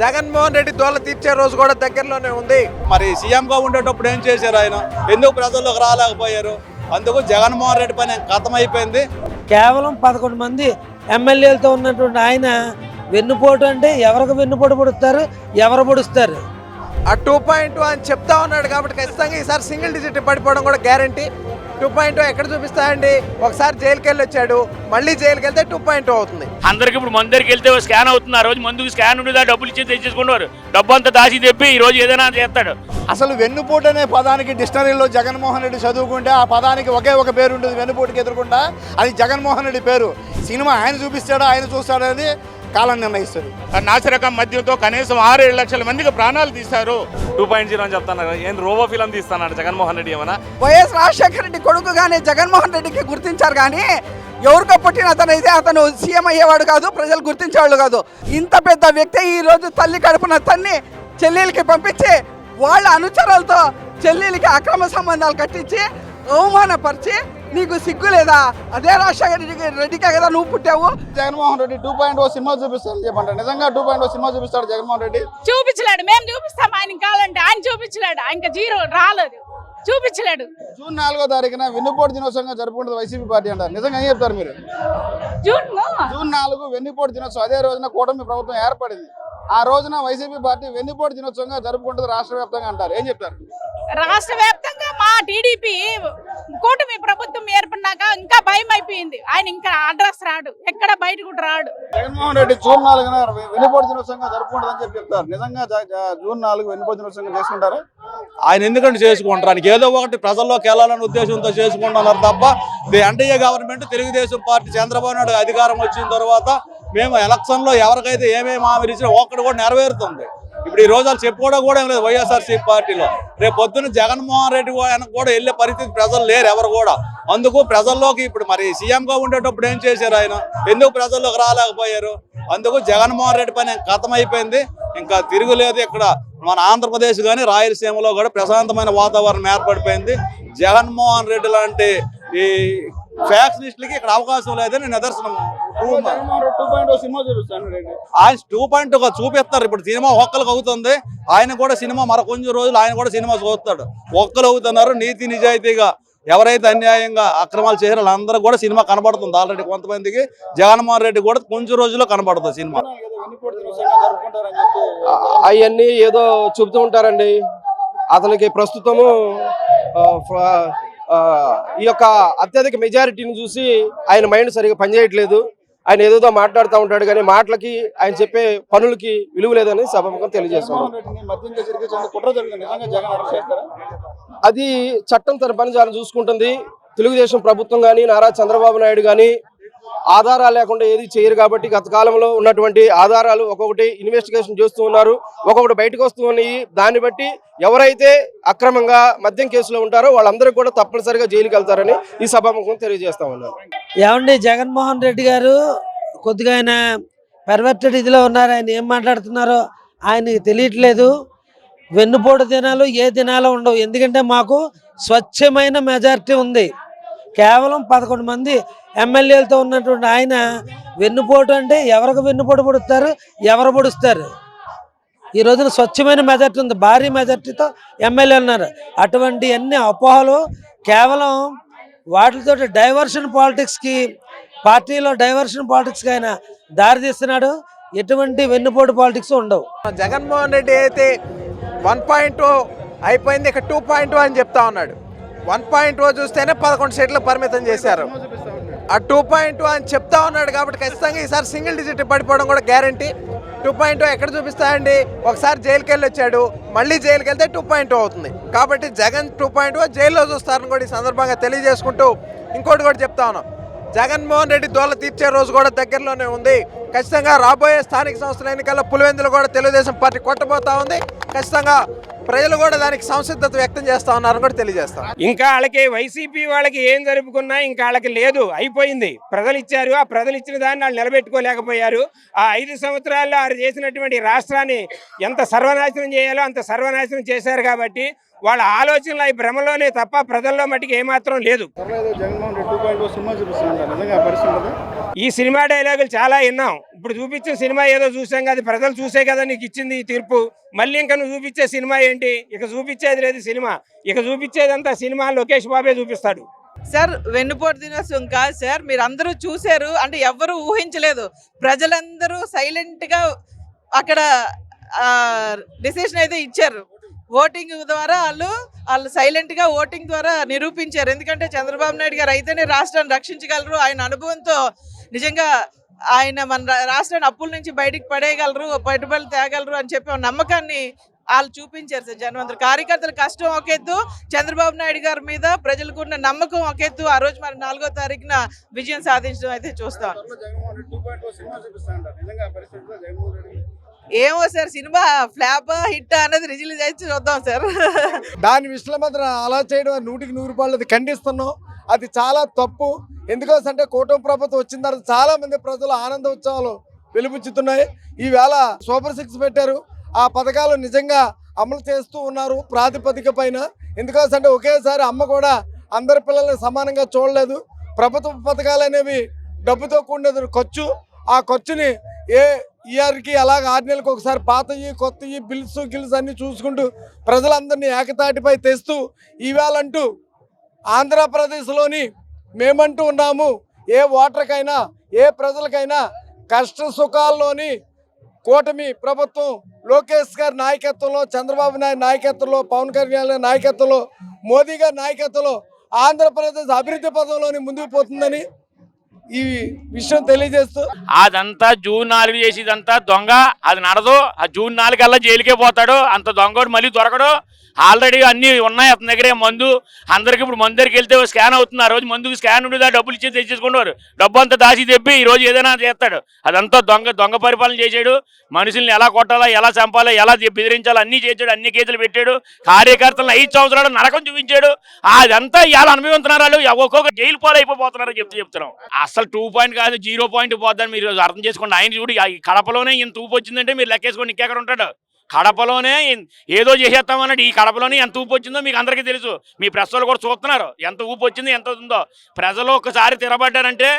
జగన్మోహన్ రెడ్డి దోల తీర్చే రోజు కూడా దగ్గరలోనే ఉంది. మరి సీఎంగా ఉండేటప్పుడు ఏం చేశారు ఆయన? ఎందుకు ప్రజల్లోకి రాలేకపోయారు? అందుకు జగన్మోహన్ రెడ్డి పని కథమైపోయింది. కేవలం పదకొండు మంది ఎమ్మెల్యేలతో ఉన్నటువంటి ఆయన వెన్నుపోటు అంటే ఎవరికి వెన్నుపోటు పొడుస్తారు? ఎవరు పొడుస్తారు? ఆ టూ పాయింట్ అని చెప్తా ఉన్నాడు కాబట్టి ఖచ్చితంగా ఈసారి సింగిల్ డిజిట్ పడిపోవడం కూడా గ్యారంటీ. టూ పాయింట్ ఎక్కడ చూపిస్తాయండి? ఒకసారి జైలుకి వెళ్ళి వచ్చాడు మళ్ళీ జైలుకి వెళ్తే టూ పాయింట్ అవుతుంది. అందరికి ఇప్పుడు దగ్గరికి వెళ్తే స్కాన్ అవుతుంది. ఆ రోజు మందుకు స్కాన్ ఉండేది? డబ్బులు ఇచ్చి తెచ్చేసుకున్నారు. డబ్బు అంతా దాచి తెప్పి ఈ రోజు ఏదైనా చేస్తాడు. అసలు వెన్నుపోటు అనే పదానికి డిక్షనరీలో జగన్మోహన్ రెడ్డి చదువుకుంటే ఆ పదానికి ఒకే ఒక పేరు ఉంటుంది వెన్నుపోటుకి ఎదుర్కొంటా అది జగన్మోహన్ రెడ్డి పేరు. సినిమా ఆయన చూపిస్తాడా? ఆయన చూస్తాడా అనేది కాలం నిర్ణయిస్తుంది. నాసిరకం మద్యంతో కనీసం ఆరు ఏడు లక్షల మందికి ప్రాణాలు తీశారు. టూ పాయింట్ జీరో అని చెప్తాను ఏం రోబో ఫిలం తీస్తాను జగన్మోహన్ రెడ్డి ఏమన్నా? వైఎస్ రాజశేఖర రెడ్డి కొడుకుగానే జగన్మోహన్ రెడ్డికి గుర్తించారు కానీ ఎవరికో పుట్టిన అతను అయితే అతను సీఎం అయ్యేవాడు కాదు ప్రజలు గుర్తించేవాళ్ళు కాదు. ఇంత పెద్ద వ్యక్తి ఈ రోజు తల్లి కడుపున తన్ని చెల్లెలకి పంపించి వాళ్ళ అనుచరులతో చెల్లెలకి అక్రమ సంబంధాలు కట్టించి అవమానపరిచి నీకు సిగ్గు లేదా? అదే రాజశేఖర రెడ్డికి రెడ్డికే కదా నువ్వు పుట్టావు? Jaganmohan Reddy two point o cinema చూపిస్తాడు చెప్పంటారు నిజంగా టూ పాయింట్ ఓ సినిమా చూపిస్తాడు జగన్మోహన్ రెడ్డి? చూపించలేడు. మేము చూపిస్తాం. ఆయన కావాలంటే ఆయన చూపించలేడు. ఆయన జీరో రాలేదు. చూపించలేడు. జూన్ నాలుగో తారీఖున వెన్నుపోటు దినోత్సవంగా జరుపుకుంటుంది వైసీపీ పార్టీ అంటారు. నిజంగా ఏం చెప్తారు మీరు? జూన్ జూన్ నాలుగు వెన్నుపోటు దినోత్సవం. అదే రోజున కూటమి ప్రభుత్వం ఏర్పడింది. ఆ రోజున వైసీపీ పార్టీ వెన్నుపోటు దినోత్సవంగా జరుపుకుంటుంది రాష్ట్ర వ్యాప్తంగా అంటారు. ఏం చెప్తారు? రాష్ట్ర టీడీపీ కూటమి ప్రభుత్వం ఏర్పడినాక ఇంకా భయం అయిపోయింది. ఆయన ఇంకా అడ్రస్ రాడు. ఎక్కడ బయట కూడా రాడు. జగన్మోహన్ రెడ్డి జూన్ నాలుగున వెన్నుపోటు దినోత్సవంగా జరుపుకుంటుందని చెప్పి చెప్తారు. నిజంగా జూన్ నాలుగు వెన్నుపోటు దినోత్సవంగా చేసుకుంటారు? ఆయన ఎందుకంటే చేసుకుంటారు ఏదో ఒకటి ప్రజల్లోకి వెళ్ళాలనే ఉద్దేశంతో చేసుకుంటున్నారు తప్ప the NDA government Telugu Desam party Chandrababu Naidu అధికారం వచ్చిన తర్వాత మేము ఎలక్షన్లో ఎవరికైతే ఏమేమి హామీలు ఇచ్చినా ఒక్కటి కూడా నెరవేరుతుంది. ఇప్పుడు ఈ రోజు వాళ్ళు చెప్పుకోవడం కూడా ఏం లేదు వైఎస్ఆర్సీ పార్టీలో. రేపు పొద్దున్న జగన్మోహన్ రెడ్డి ఆయనకు కూడా వెళ్ళే పరిస్థితి ప్రజలు లేరు ఎవరు కూడా. అందుకు ప్రజల్లోకి ఇప్పుడు మరి సీఎంగా ఉండేటప్పుడు ఏం చేశారు ఆయన? ఎందుకు ప్రజల్లోకి రాలేకపోయారు? అందుకు జగన్మోహన్ రెడ్డి పని కథమైపోయింది. ఇంకా తిరుగులేదు ఇక్కడ. మన ఆంధ్రప్రదేశ్ కానీ రాయలసీమలో కూడా ప్రశాంతమైన వాతావరణం ఏర్పడిపోయింది. జగన్మోహన్ రెడ్డి లాంటి ఈ ఫ్యాక్షనిస్టులకి ఇక్కడ అవకాశం లేదని నిదర్శనం. రెడ్డి ఆయన టూ పాయింట్ ఒక చూపిస్తారు. ఇప్పుడు సినిమా ఒక్కరికి అవుతుంది. ఆయన కూడా సినిమా మరో కొంచెం రోజులు ఆయన కూడా సినిమా చూస్తాడు. ఒక్కరు అవుతున్నారు. నీతి నిజాయితీగా ఎవరైతే అన్యాయంగా అక్రమాలు చేశారో వాళ్ళందరూ కూడా సినిమా కనబడుతుంది ఆల్రెడీ కొంతమందికి. జగన్మోహన్ రెడ్డి కూడా కొంచెం రోజుల్లో కనబడుతుంది సినిమా. అవన్నీ ఏదో చెబుతూ ఉంటారండి. అతనికి ప్రస్తుతము ఈ యొక్క అత్యధిక మెజారిటీని చూసి ఆయన మైండ్ సరిగా పనిచేయట్లేదు. ఆయన ఏదోదో మాట్లాడుతూ ఉంటాడు కానీ మాటలకి ఆయన చెప్పే పనులకి విలువ లేదని సభముఖం తెలియజేస్తున్నాం. అది చట్టం తన పని చాలా చూసుకుంటుంది. తెలుగుదేశం ప్రభుత్వం కానీ నారా చంద్రబాబు నాయుడు కానీ ఆధారాలు లేకుండా ఏది చేయరు కాబట్టి గత కాలంలో ఉన్నటువంటి ఆధారాలు ఒక్కొక్కటి ఇన్వెస్టిగేషన్ చేస్తూ ఉన్నారు. ఒక్కొక్కటి బయటకు వస్తూ ఉన్నాయి. దాన్ని బట్టి ఎవరైతే అక్రమంగా మద్యం కేసులో ఉంటారో వాళ్ళందరూ కూడా తప్పనిసరిగా జైలుకి వెళ్తారని ఈ సభాముఖం తెలియజేస్తా ఉన్నారు ఏమండి జగన్మోహన్ రెడ్డి గారు కొద్దిగా ఆయన పెర్వర్టెడ్ ఇదిలో ఉన్నారు. ఆయన ఏం మాట్లాడుతున్నారో ఆయనకి తెలియట్లేదు. వెన్నుపోటు దినాలు ఏ దినాలు ఉండవు. ఎందుకంటే మాకు స్వచ్ఛమైన మెజారిటీ ఉంది. కేవలం పదకొండు మంది ఎమ్మెల్యేలతో ఉన్నటువంటి ఆయన వెన్నుపోటు అంటే ఎవరికి వెన్నుపోటు పొడుస్తారు? ఎవరు పొడుస్తారు? ఈ రోజున స్వచ్ఛమైన మెజార్టీ ఉంది. భారీ మెజార్టీతో ఎమ్మెల్యే ఉన్నారు. అటువంటి అన్ని అపోహలు కేవలం వాటితో డైవర్షన్ పాలిటిక్స్కి పార్టీలో డైవర్షన్ పాలిటిక్స్కి ఆయన దారి తీస్తున్నాడు. ఎటువంటి వెన్నుపోటు పాలిటిక్స్ ఉండవు. జగన్మోహన్ రెడ్డి అయితే వన్ పాయింట్ అయిపోయింది. ఇక టూ పాయింట్ అని చెప్తా ఉన్నాడు. వన్ పాయింట్ చూస్తేనే పదకొండు సీట్లు పరిమితం చేశారు. ఆ టూ పాయింట్ అని చెప్తా ఉన్నాడు కాబట్టి ఖచ్చితంగా ఈసారి సింగిల్ డిజిట్ పడిపోవడం కూడా గ్యారంటీ టూ పాయింట్ ఎక్కడ చూపిస్తాయండి? ఒకసారి జైలుకి వెళ్ళి వచ్చాడు. మళ్ళీ జైలుకి వెళ్తే టూ పాయింట్ అవుతుంది. కాబట్టి జగన్ టూ పాయింట్ జైల్లో చూస్తారని కూడా ఈ సందర్భంగా తెలియజేసుకుంటూ ఇంకోటి కూడా చెప్తా ఉన్నాం. జగన్మోహన్ రెడ్డి దోళ తీర్చే రోజు కూడా దగ్గరలోనే ఉంది. ఖచ్చితంగా రాబోయే స్థానిక సంస్థల ఎన్నికల్లో పులివెందులు కూడా తెలుగుదేశం పార్టీ కొట్టబోతా ఉంది. ఖచ్చితంగా ప్రజలు కూడా దానికి సంసిద్ధత వ్యక్తం చేస్తా ఉన్నారని కూడా తెలియజేస్తాం ఇంకా వాళ్ళకి వైసీపీ వాళ్ళకి ఏం జరుపుకున్నా ఇంకా వాళ్ళకి లేదు అయిపోయింది. ప్రజలు ఇచ్చారు ఆ ప్రజలు ఇచ్చిన దాన్ని వాళ్ళు నిలబెట్టుకోలేకపోయారు. ఆ ఐదు సంవత్సరాల్లో వారు చేసినటువంటి రాష్ట్రాన్ని ఎంత సర్వనాశనం చేయాలో అంత సర్వనాశనం చేశారు కాబట్టి వాళ్ళ ఆలోచనలు అవి భ్రమలోనే తప్ప ప్రజల్లో మటుకు ఏమాత్రం లేదు. ఈ సినిమా డైలాగులు చాలా విన్నాం. ఇప్పుడు చూపించిన సినిమా ఏదో చూసాం కదా ప్రజలు చూసే కదా నీకు ఇచ్చింది ఈ తీర్పు. మళ్ళీ ఇంకా నువ్వు చూపించే సినిమా ఏంటి? ఇక చూపించేది లేదు సినిమా. ఇక చూపించేదంతా సినిమా లోకేష్ బాబే చూపిస్తాడు. సార్ వెన్నుపోటు దినోత్సవం కాదు సార్. మీరు అందరూ చూశారు అంటే ఎవ్వరూ ఊహించలేదు. ప్రజలందరూ సైలెంట్గా అక్కడ డిసిషన్ అయితే ఇచ్చారు. ఓటింగ్ ద్వారా వాళ్ళు వాళ్ళు సైలెంట్గా ఓటింగ్ ద్వారా నిరూపించారు. ఎందుకంటే చంద్రబాబు నాయుడు గారు అయితేనే రాష్ట్రాన్ని రక్షించగలరు. ఆయన అనుభవంతో నిజంగా ఆయన మన రాష్ట్రాన్ని అప్పుల నుంచి బయటికి పడేయగలరు పెట్టుబడులు తేగలరు అని చెప్పి నమ్మకాన్ని వాళ్ళు చూపించారు సార్ జనవంతులు కార్యకర్తల కష్టం ఒక ఎత్తు చంద్రబాబు నాయుడు గారి మీద ప్రజలకు ఉన్న నమ్మకం ఒక ఎత్తు ఆ రోజు మరి నాలుగో తారీఖున విజయం సాధించడం అయితే చూస్తాం. ఏమో సార్ సినిమా ఫ్లాప్ హిట్ అనేది రిలీజ్ అయితే చూద్దాం సార్. దాని విశ్లమత అలా చేయడం నూటికి నూరు రూపాయలు అది ఖండిస్తున్నాం. అది చాలా తప్పు. ఎందుకోసంటే కూటమి ప్రభుత్వం వచ్చిన తర్వాత చాలా మంది ప్రజలు ఆనంద ఉత్సవాలు వెలుపుచ్చుతున్నాయి ఈవేళ సూపర్ సిక్స్ పెట్టారు. ఆ పథకాలు నిజంగా అమలు చేస్తూ ఉన్నారు ప్రాతిపదిక పైన. ఎందుకోసంటే ఒకేసారి అమ్మ కూడా అందరి పిల్లల్ని సమానంగా చూడలేదు. ప్రభుత్వ పథకాలు అనేవి డబ్బుతో కూడినది ఖర్చు. ఆ ఖర్చుని ఏ ఇయర్కి అలాగ ఆరు నెలలకు ఒకసారి పాతవి కొత్తవి బిల్స్ గిల్స్ అన్నీ చూసుకుంటూ ప్రజలందరినీ ఏకతాటిపై తెస్తూ ఈవేళంటూ ఆంధ్రప్రదేశ్లోని మేమంటూ ఉన్నాము. ఏ ఓటర్కైనా ఏ ప్రజలకైనా కష్ట సుఖాల్లోని కూటమి ప్రభుత్వం లోకేష్ గారి నాయకత్వంలో చంద్రబాబు నాయుడు నాయకత్వంలో పవన్ కళ్యాణ్ నాయకత్వంలో మోదీ గారి నాయకత్వంలో ఆంధ్రప్రదేశ్ అభివృద్ధి పదంలోని ముందుకు పోతుందని ఈ విషయం తెలియజేస్తూ అదంతా జూన్ నాలుగు చేసేదంతా దొంగ. అది నడదు. ఆ జూన్ నాలుగుకెల్లా జైలుకే పోతాడు. అంత దొంగడు మళ్ళీ దొరకడు. ఆల్రెడీ అన్ని ఉన్నాయి అతని దగ్గరే మందు. అందరికి ఇప్పుడు మందు దగ్గరికి వెళ్తే స్కాన్ అవుతుంది. ఆ రోజు మందుకు స్కాన్ ఉండేదా డబ్బులు ఇచ్చి తెచ్చేసుకున్నారు డబ్బు అంతా దాచి తెప్పి ఈ రోజు ఏదైనా చేస్తాడు. అదంతా దొంగ దొంగ పరిపాలన చేశాడు. మనుషుల్ని ఎలా కొట్టాలా ఎలా చంపాలా ఎలా బెదిరించాలో అన్ని చేశాడు. అన్ని కేసులు పెట్టాడు. కార్యకర్తలను ఐదు సంవత్సరాలు నరకం చూపించాడు. అదంతా ఇవాళ అనుభవిస్తున్నారు వాళ్ళు ఒక్కొక్క జైలు పాలైపోతున్నారని చెప్తూ చెప్తున్నాం. అసలు టూ పాయింట్ కాదు జీరో పాయింట్ పోద్దని మీరు అర్థం చేసుకోండి. ఆయన చూడు ఈ కడపలోనే ఇంత ఊపు వచ్చిందంటే మీరు లెక్కేసుకోండి ఇంకెక్కడ ఉంటాడు? కడపలోనే ఏదో చేసేస్తామన్నాడు ఈ కడపలోనే ఎంత ఊపు వచ్చిందో మీకు అందరికీ తెలుసు. మీ ప్రెస్ వాళ్ళు కూడా చూస్తున్నారు ఎంత ఊపు వచ్చింది ఎంత ఉందో. ప్రజలు ఒక్కసారి తిరబడ్డారంటే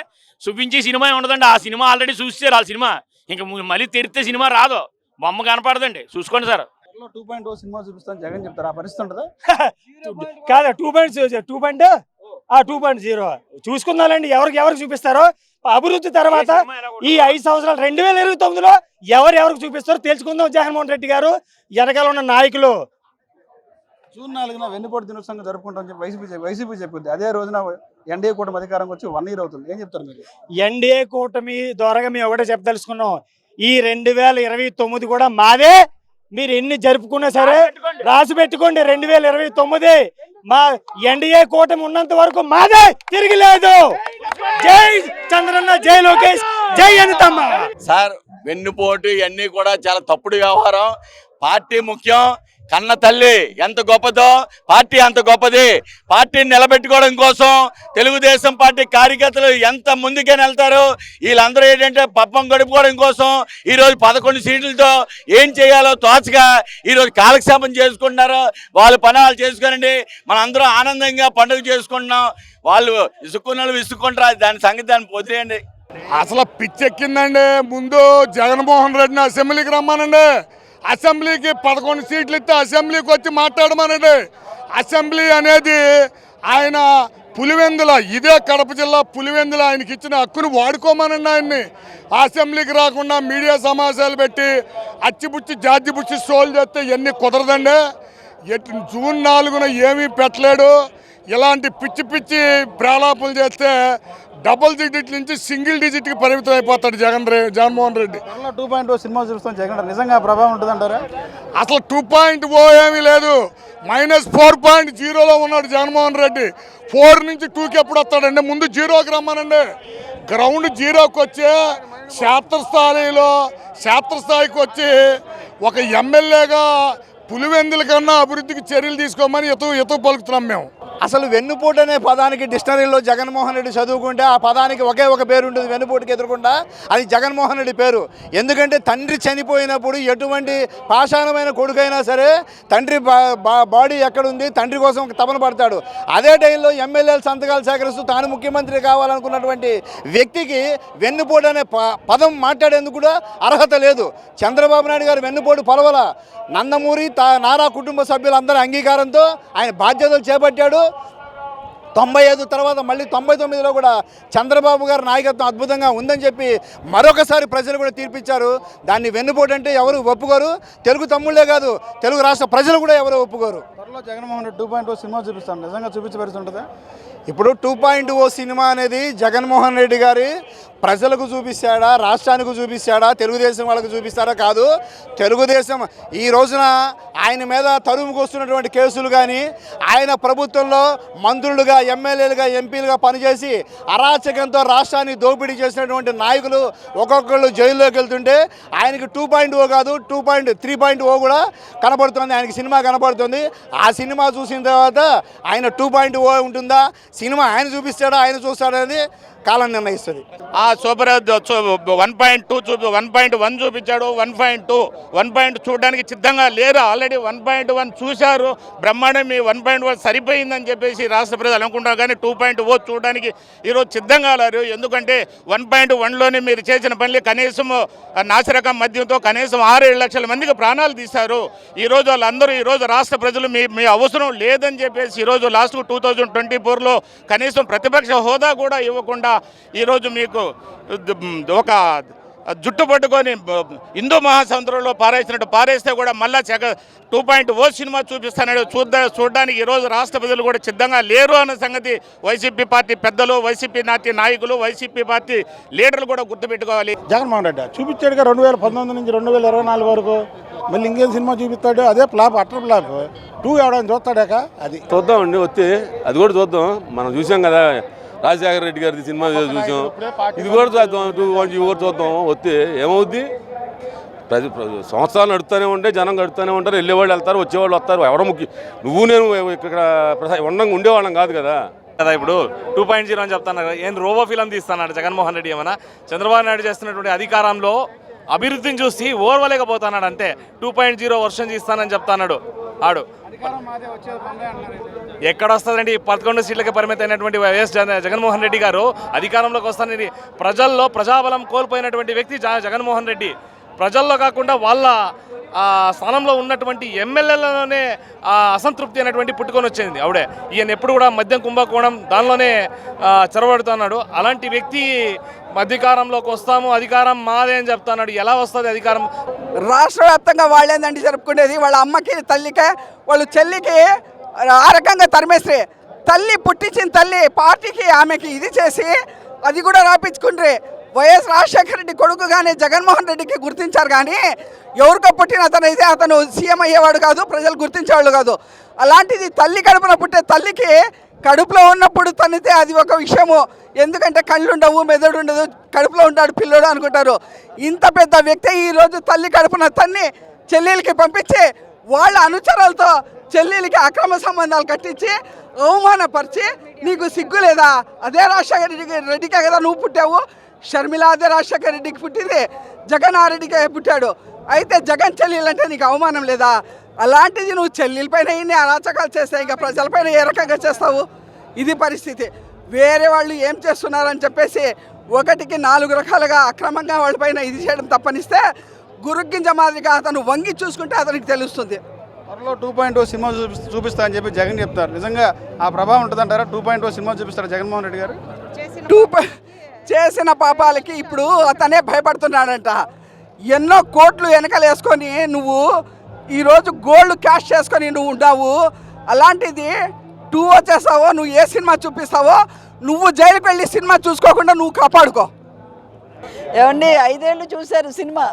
చూపించి సినిమా ఉండదండి. ఆ సినిమా ఆల్రెడీ చూసారు ఆ సినిమా. ఇంకా మళ్ళీ తెరిస్తే సినిమా రాదు. బొమ్మ కనపడదండి. చూసుకోండి సార్. టూ పాయింట్ సినిమా చూపిస్తాను జగన్ చెప్తారు. ఆ పరిస్థితి ఉంటుందా? కాదు టూ పాయింట్ టూ పాయింట్ ఆ టూ పాయింట్ జీరో చూసుకుందాలండి ఎవరికి ఎవరికి చూపిస్తారో. అభివృద్ధి తర్వాత ఈ ఐదు సంవత్సరాలు రెండు వేల ఇరవై తొమ్మిదిలో ఎవరు ఎవరికి చూపిస్తారో తెలుసుకుందాం జగన్మోహన్ రెడ్డి గారు వెనకాల ఉన్న నాయకులు. జూన్ నాలుగున వెన్నుపోటు దినోత్సవం జరుపుకుంటాం చెప్పి వైసీపీ వైసీపీ చెప్పింది అదే రోజున ఎన్డీఏ కూటమి అధికారం వచ్చి వన్ ఇయర్ అవుతుంది. ఏం చెప్తారు మీరు? ఎన్డీఏ కూటమి ద్వారాగా మేము ఒకటే చెప్పదలుచుకున్నాం. ఈ రెండు వేల ఇరవై తొమ్మిది కూడా మాదే. మీరు ఎన్ని జరుపుకున్నా సరే రాసి పెట్టుకోండి. రెండు వేల ఇరవై తొమ్మిది మా ఎన్డీఏ కూటమి ఉన్నంత వరకు మాదే తిరిగిలేదు. జై చంద్రన్న జై లోకేష్ జై అనితమ్మ. సార్ వెన్నుపోటు ఇవన్నీ కూడా చాలా తప్పుడు వ్యవహారం. పార్టీ ముఖ్యం. కన్న తల్లి ఎంత గొప్పదో పార్టీ అంత గొప్పది. పార్టీని నిలబెట్టుకోవడం కోసం తెలుగుదేశం పార్టీ కార్యకర్తలు ఎంత ముందుకే వెళ్తారు వీళ్ళందరూ ఏంటంటే పప్పం గడుపుకోవడం కోసం ఈరోజు పదకొండు సీట్లతో ఏం చేయాలో తోచగా ఈరోజు కాలక్షేపం చేసుకుంటున్నారు వాళ్ళు పని వాళ్ళు చేసుకోనండి. మనందరం ఆనందంగా పండుగ చేసుకుంటున్నాం. వాళ్ళు ఇసుక్కున్న విసుక్కుంటారు. దాని సంగతి దాన్ని వదిలేయండి. అసలు పిచ్చెక్కిందండి. ముందు జగన్మోహన్ రెడ్డిని అసెంబ్లీకి రమ్మానండి. అసెంబ్లీకి పదకొండు సీట్లు ఇస్తే అసెంబ్లీకి వచ్చి మాట్లాడమనండి. అసెంబ్లీ అనేది ఆయన పులివెందుల ఇదే కడప జిల్లా పులివెందుల ఆయనకి ఇచ్చిన హక్కును వాడుకోమనండి ఆయన్ని. అసెంబ్లీకి రాకుండా మీడియా సమావేశాలు పెట్టి అచ్చిపుచ్చి జార్జిపుచ్చి షోలు చేస్తే ఇవన్నీ కుదరదండి? ఎట్ జూన్ నాలుగున ఏమీ పెట్టలేడు. ఇలాంటి పిచ్చి పిచ్చి ప్రాలాపనలు చేస్తే డబుల్ డిజిట్ నుంచి సింగిల్ డిజిట్కి పరిమితం అయిపోతాడు Jagan Jaganmohan Reddy. Two point cinema చూపిస్తాం జగన్ నిజంగా ప్రభావం ఉంటుంది అంటారా అసలు టూ పాయింట్ ఓ ఏమీ లేదు. మైనస్ ఫోర్ పాయింట్ జీరోలో ఉన్నాడు జగన్మోహన్ రెడ్డి. ఫోర్ నుంచి టూకి ఎప్పుడు వస్తాడండి? ముందు జీరోకి రమ్మనండి. గ్రౌండ్ జీరోకి వచ్చి క్షేత్రస్థాయిలో క్షేత్రస్థాయికి వచ్చి ఒక ఎమ్మెల్యేగా పులివెందుల కన్నా అభివృద్ధికి చర్యలు తీసుకోమని ఎతు ఎతు పలుకుతున్నాం మేము. అసలు వెన్నుపోటు అనే పదానికి డిక్షనరీలో జగన్మోహన్ రెడ్డి చదువుకుంటే ఆ పదానికి ఒకే ఒక పేరు ఉంటుంది వెన్నుపోటుకి ఎదురుకుండా. అది జగన్మోహన్ రెడ్డి పేరు. ఎందుకంటే తండ్రి చనిపోయినప్పుడు ఎటువంటి పాషాణమైన కొడుకైనా సరే తండ్రి బా- బా- బాడీ ఎక్కడుంది తండ్రి కోసం తపన పడతాడు. అదే టైంలో ఎమ్మెల్యేలు సంతకాలు సేకరిస్తూ తాను ముఖ్యమంత్రి కావాలనుకున్నటువంటి వ్యక్తికి వెన్నుపోటు అనే ప- పదం మాట్లాడేందుకు కూడా అర్హత లేదు. చంద్రబాబు నాయుడు గారు వెన్నుపోటు పొలవల. నందమూరి నారా కుటుంబ సభ్యులందరి అంగీకారంతో ఆయన బాధ్యతలు చేపట్టాడు. తొంభై ఐదు తర్వాత మళ్ళీ తొంభై తొమ్మిదిలో కూడా చంద్రబాబు గారి నాయకత్వం అద్భుతంగా ఉందని చెప్పి మరొకసారి ప్రజలు కూడా తీర్పిచ్చారు. దాన్ని వెన్నుపోటు అంటే ఎవరు ఒప్పుకోరు. తెలుగు తమ్ముళ్ళే కాదు తెలుగు రాష్ట్ర ప్రజలు కూడా ఎవరు ఒప్పుకోరు. త్వరలో Jaganmohan Reddy two point cinema చూపిస్తాను. నిజంగా చూపించే పరిస్థితి ఉంటుందా? ఇప్పుడు టూ పాయింట్ ఓ సినిమా అనేది జగన్మోహన్ రెడ్డి గారి ప్రజలకు చూపిస్తాడా? రాష్ట్రానికి చూపిస్తాడా? తెలుగుదేశం వాళ్ళకు చూపిస్తాడా కాదు. తెలుగుదేశం ఈ రోజున ఆయన మీద తరుముకు వస్తున్నటువంటి కేసులు కానీ ఆయన ప్రభుత్వంలో మంత్రులుగా ఎమ్మెల్యేలుగా ఎంపీలుగా పనిచేసి అరాచకంతో రాష్ట్రాన్ని దోపిడీ చేసినటువంటి నాయకులు ఒక్కొక్కళ్ళు జైల్లోకి వెళ్తుంటే ఆయనకి టూ పాయింట్ ఓ కాదు two point three point o కూడా కనబడుతుంది. ఆయనకి సినిమా కనబడుతుంది. ఆ సినిమా చూసిన తర్వాత ఆయన టూ పాయింట్ ఓ ఉంటుందా? సినిమా ఆయన చూపిస్తాడా? ఆయన చూస్తాడా అనేది కాలం నిర్ణయిస్తుంది. ఆ సూపర్ వన్ పాయింట్ టూ చూపి వన్ పాయింట్ వన్ చూపించాడు one point two one point చూడడానికి సిద్ధంగా లేరు. ఆల్రెడీ వన్ పాయింట్ వన్ చూశారు. బ్రహ్మాండం మీ వన్ పాయింట్ వన్ సరిపోయిందని చెప్పేసి రాష్ట్ర ప్రజలు అనుకుంటారు. కానీ టూ పాయింట్ ఓ చూడడానికి ఈరోజు సిద్ధంగా లేరు. ఎందుకంటే వన్ పాయింట్ వన్లోనే మీరు చేసిన పనులు కనీసం నాసిరకం మద్యంతో కనీసం ఆరు ఏడు లక్షల మందికి ప్రాణాలు తీశారు. ఈరోజు వాళ్ళందరూ ఈరోజు రాష్ట్ర ప్రజలు మీ మీ అవసరం లేదని చెప్పేసి ఈరోజు లాస్ట్ టూ థౌజండ్ ట్వంటీ ఫోర్లో కనీసం ప్రతిపక్ష హోదా కూడా ఇవ్వకుండా ఈరోజు మీకు ఒక జుట్టు పట్టుకొని హిందూ మహాసముద్రంలో పారేసినట్టు పారేస్తే కూడా మళ్ళా జగ టూ పాయింట్ ఓ సినిమా చూపిస్తానని చూద్దా చూడడానికి ఈరోజు రాష్ట్ర ప్రజలు కూడా సిద్ధంగా లేరు అన్న సంగతి వైసీపీ పార్టీ పెద్దలు వైసీపీ పార్టీ నాయకులు వైసీపీ పార్టీ లీడర్లు కూడా గుర్తుపెట్టుకోవాలి. జగన్మోహన్ రెడ్డి చూపించాడుగా రెండు వేల పంతొమ్మిది నుంచి రెండు వేల ఇరవై నాలుగు వరకు. మళ్ళీ ఇంకేం సినిమా చూపిస్తాడు? అదే ఫ్లాప్ అట్టర్ ఫ్లాప్. టూ ఎవడని చూస్తాడాక? అది. చూద్దామండి వస్తే అది కూడా చూద్దాం. మనం చూసాం కదా రాజశేఖర రెడ్డి గారి సినిమా చూసాం. ఇది కూడా చూద్దాం టూ వన్ కూడా చూద్దాం. వస్తే ఏమవుద్ది? ప్రతి ప్ర- సంవత్సరాలు నడుస్తూనే ఉంటాయి జనం గడుతూనే ఉంటారు వెళ్ళేవాళ్ళు వెళ్తారు వచ్చేవాళ్ళు వస్తారు. ఎవరో ముఖ్య నువ్వు నేను ఇక్కడ ఉండంగా ఉండేవాళ్ళం కాదు కదా. కదా ఇప్పుడు టూ పాయింట్ జీరో అని చెప్తాను కదా ఏం రోబో ఫిలం తీస్తాడు జగన్మోహన్ రెడ్డి ఏమన్నా? చంద్రబాబు నాయుడు చేస్తున్నటువంటి అధికారంలో అభివృద్ధిని చూసి ఓర్వలేకపోతున్నాడు అంతే టూ పాయింట్ జీరో వర్షం తీస్తానని చెప్తాన్నాడు ఆడు. ఎక్కడ వస్తుందండి? ఈ పదకొండు సీట్లకి పరిమితమైనటువంటి వైఎస్ జగన్మోహన్ రెడ్డి గారు అధికారంలోకి వస్తానని ప్రజల్లో ప్రజాబలం కోల్పోయినటువంటి వ్యక్తి జగన్మోహన్ రెడ్డి. ప్రజల్లో కాకుండా వాళ్ళ స్థానంలో ఉన్నటువంటి ఎమ్మెల్యేలలోనే అసంతృప్తి అనేటువంటి పుట్టుకొని వచ్చింది. ఆవిడే ఈయన ఎప్పుడు కూడా మద్యం కుంభకోణం దానిలోనే ఆ, చొరబడుతున్నాడు. అలాంటి వ్యక్తి అధికారంలోకి వస్తాము అధికారం మాదే అని చెప్తున్నాడు. ఎలా వస్తుంది అధికారం? రాష్ట్ర వ్యాప్తంగా వాళ్ళేందండి జరుపుకునేది? వాళ్ళ అమ్మకి తల్లికే వాళ్ళు చెల్లికి ఆ రకంగా తరిమేస్తే తల్లి పుట్టించిన తల్లి పార్టీకి ఆమెకి ఇది చేసి అది కూడా రాపించుకుండ్రి. వైఎస్ రాజశేఖర రెడ్డి కొడుకు కానీ జగన్మోహన్ రెడ్డికి గుర్తించారు కానీ ఎవరికో పుట్టిన అతను అయితే అతను సీఎం అయ్యేవాడు కాదు ప్రజలు గుర్తించేవాడు కాదు. అలాంటిది తల్లి కడుపున పుట్టే తల్లికి కడుపులో ఉన్నప్పుడు తనితే అది ఒక విషయము. ఎందుకంటే కళ్ళు ఉండవు మెదడు ఉండదు కడుపులో ఉంటాడు పిల్లోడు అనుకుంటారు. ఇంత పెద్ద వ్యక్తి ఈరోజు తల్లి కడుపున తన్ని చెల్లెలకి పంపించి వాళ్ళ అనుచరులతో చెల్లెలకి అక్రమ సంబంధాలు కట్టించి అవమానపరిచి నీకు సిగ్గు లేదా? అదే రాజశేఖర రెడ్డికి రెడ్డికే కదా నువ్వు పుట్టావు. షర్మిల అదే రాజశేఖర రెడ్డికి పుట్టింది. జగన్ ఆ రెడ్డికే పుట్టాడు. అయితే జగన్ చెల్లెలంటే నీకు అవమానం లేదా? అలాంటిది నువ్వు చెల్లెలపైన ఇన్ని అరాచకాలు చేస్తే ఇంకా ప్రజలపైన ఏ రకంగా చేస్తావు? ఇది పరిస్థితి. వేరే వాళ్ళు ఏం చేస్తున్నారని చెప్పేసి ఒకటికి నాలుగు రకాలుగా అక్రమంగా వాళ్ళపైన ఇది చేయడం తప్పనిస్తే గురుగింజ మాదిరిగా అతను వంగి చూసుకుంటే అతనికి తెలుస్తుంది. త్వరలో టూ పాయింట్ సినిమా చూపి చూపిస్తా అని చెప్పి జగన్ చెప్తారు. నిజంగా ఆ ప్రభావం ఉంటుందంటారా? టూ పాయింట్ సినిమా చూపిస్తారు జగన్మోహన్ రెడ్డి గారు? టూ ప- చేసిన పాపాలకి ఇప్పుడు అతనే భయపడుతున్నాడంట. ఎన్నో కోట్లు వెనకలేసుకొని నువ్వు ఈరోజు గోల్డ్ క్యాష్ చేసుకొని నువ్వు ఉన్నావు అలాంటిది టూ వచ్చేస్తావో నువ్వు ఏ సినిమా చూపిస్తావో నువ్వు జైలుకి వెళ్ళి సినిమా చూసుకోకుండా నువ్వు కాపాడుకో. ఏమండి ఐదేళ్ళు చూశారు సినిమా.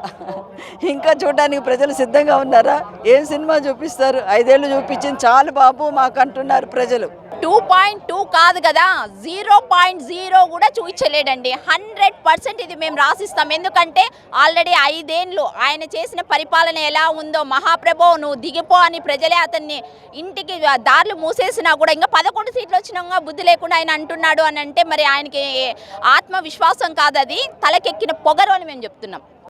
ఇంకా చూడడానికి ప్రజలు సిద్ధంగా ఉన్నారా? ఏం సినిమా చూపిస్తారు? ఐదేళ్ళు చూపించింది చాలు బాబు మాకు అంటున్నారు ప్రజలు. టూ పాయింట్ టూ కాదు కదా జీరో పాయింట్ జీరో కూడా చూపించలేడండి హండ్రెడ్ పర్సెంట్ ఇది మేము రాసిస్తాం. ఎందుకంటే ఆల్రెడీ ఐదేండ్లు ఆయన చేసిన పరిపాలన ఎలా ఉందో మహాప్రభో నువ్వు దిగిపో అని ప్రజలే అతన్ని ఇంటికి దారులు మూసేసినా కూడా ఇంకా పదకొండు సీట్లు వచ్చినాక బుద్ధి లేకుండా ఆయన అంటున్నాడు అని అంటే మరి ఆయనకి ఆత్మవిశ్వాసం కాదు అది. తలకెక్కిన పొగరు అని మేము చెప్తున్నాం.